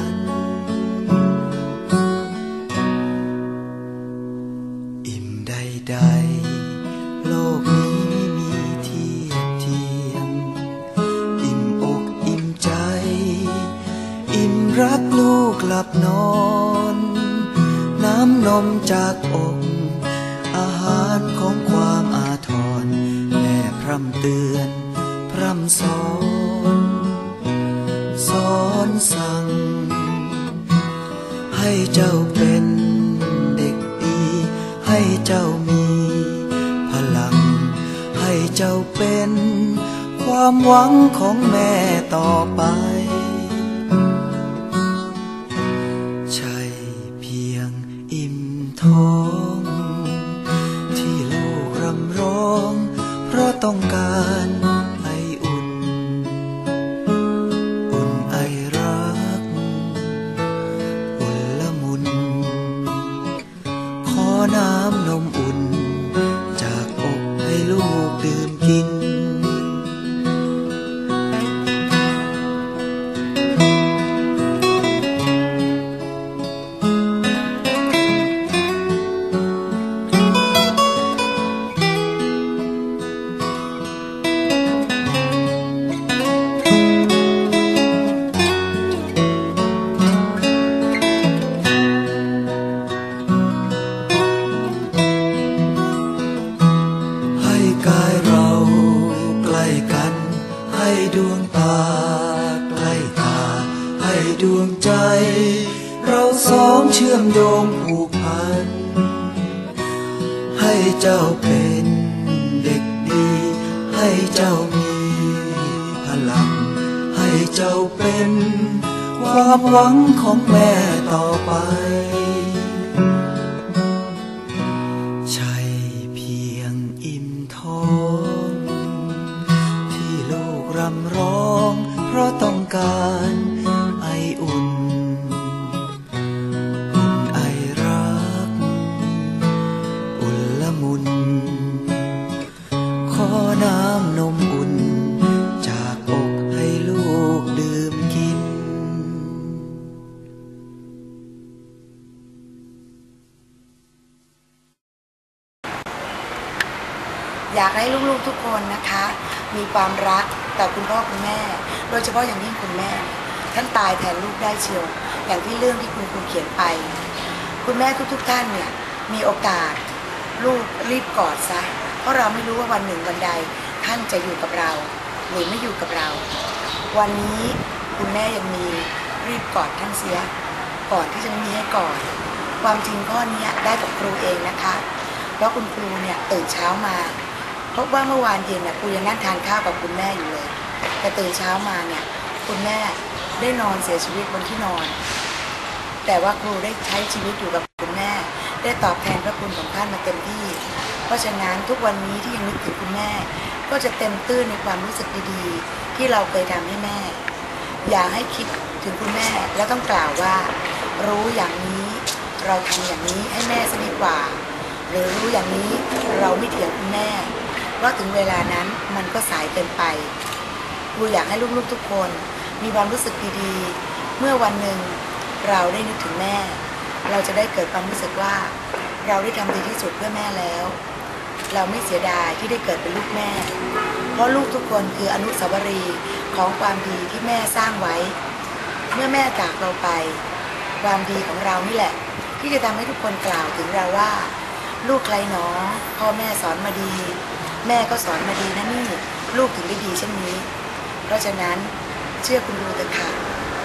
น น้ำนมจากอกอาหารของความอาทรแม่พร่ำเตือน พร่ำสอน สอนสั่ง ให้เจ้าเป็นเด็กดี ให้เจ้ามี พลัง ให้เจ้าเป็น ความหวังของแม่ต่อไป ลูกดื่มกิน ดวงใจ เราสองเชื่อมโยงผูกพัน ให้เจ้าเป็นเด็กดี ให้เจ้ามีพลัง ให้เจ้าเป็น ความหวังของแม่ต่อไปใช่เพียงอิ่มท้องที่ลูกรำร้องเพราะต้องการ อยากให้ลูกๆทุกคนนะคะ มีความรักต่อคุณพ่อคุณแม่ โดยเฉพาะอย่างยิ่งคุณแม่ ท่านตายแทนลูกได้เชียว อย่างที่เรื่องที่คุณครูเขียนไป คุณแม่ทุกๆท่านเนี่ยมีโอกาสลูกรีบกอดซะ เพราะเราไม่รู้ว่าวันหนึ่งวันใด ท่านจะอยู่กับเรา หรือไม่อยู่กับเรา วันนี้คุณแม่ยังมีรีบกอดท่านเสีย ก่อนที่จะไม่มีให้กอดความจริงข้อนี้ได้กับครูเองนะคะ เพราะคุณครูเนี่ยตื่นเช้ามา พบว่าเมื่อวานเย็นน่ะครูยังนั่งทานข้าวกับคุณแม่อยู่เลยแต่ตื่นเช้ามาเนี่ย คุณแม่ได้นอนเสียชีวิตบนที่นอน แต่ว่าครูได้ใช้ชีวิตอยู่กับคุณแม่ ได้ตอบแทนพระคุณของท่านมาเต็มที่ เพราะฉะนั้นทุกวันนี้ที่ยังนึกถึงคุณแม่ ก็จะเต็มตื้นในความรู้สึกดีๆ ที่เราเคยทำให้แม่ อย่าให้คิดถึงคุณแม่แล้วต้องกล่าวว่า รู้อย่างนี้เราทำอย่างนี้ให้แม่ซะดีกว่า หรือรู้อย่างนี้เราไม่เถียงคุณแม่ เพราะถึงเวลานั้นมันก็สายเกินไปครูอยากให้ลูกๆทุกคน มีความรู้สึกดีๆ เมื่อวันหนึ่งเราได้นึกถึงแม่ เราจะได้เกิดความรู้สึกว่า เราได้ทำดีที่สุดเพื่อแม่แล้ว เราไม่เสียดายที่ได้เกิดเป็นลูกแม่ เพราะลูกทุกคนคืออนุสาวรีย์ของความดีที่แม่สร้างไว้ เมื่อแม่จากเราไป ความดีของเรานี่แหละ ที่จะทำให้ทุกคนกล่าวถึงเราว่า ลูกใครหนอพ่อแม่สอนมาดี แม่ก็สอนมาดีนะนี่ ลูกถึงได้ดีเช่นนี้ เพราะฉะนั้นเชื่อคุณดูเถอะค่ะ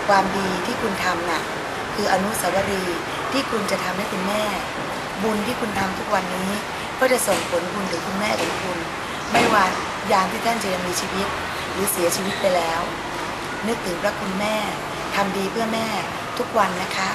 ความดีที่คุณทำน่ะ คืออนุสาวรีย์ที่คุณจะทำให้คุณแม่ บุญที่คุณทำทุกวันนี้ ก็จะส่งผลบุญถึงคุณแม่ของคุณ ไม่ว่ายามที่ท่านจะยังมีชีวิต หรือเสียชีวิตไปแล้ว นึกถึงพระคุณแม่ทำดีเพื่อแม่ทุกวันนะคะ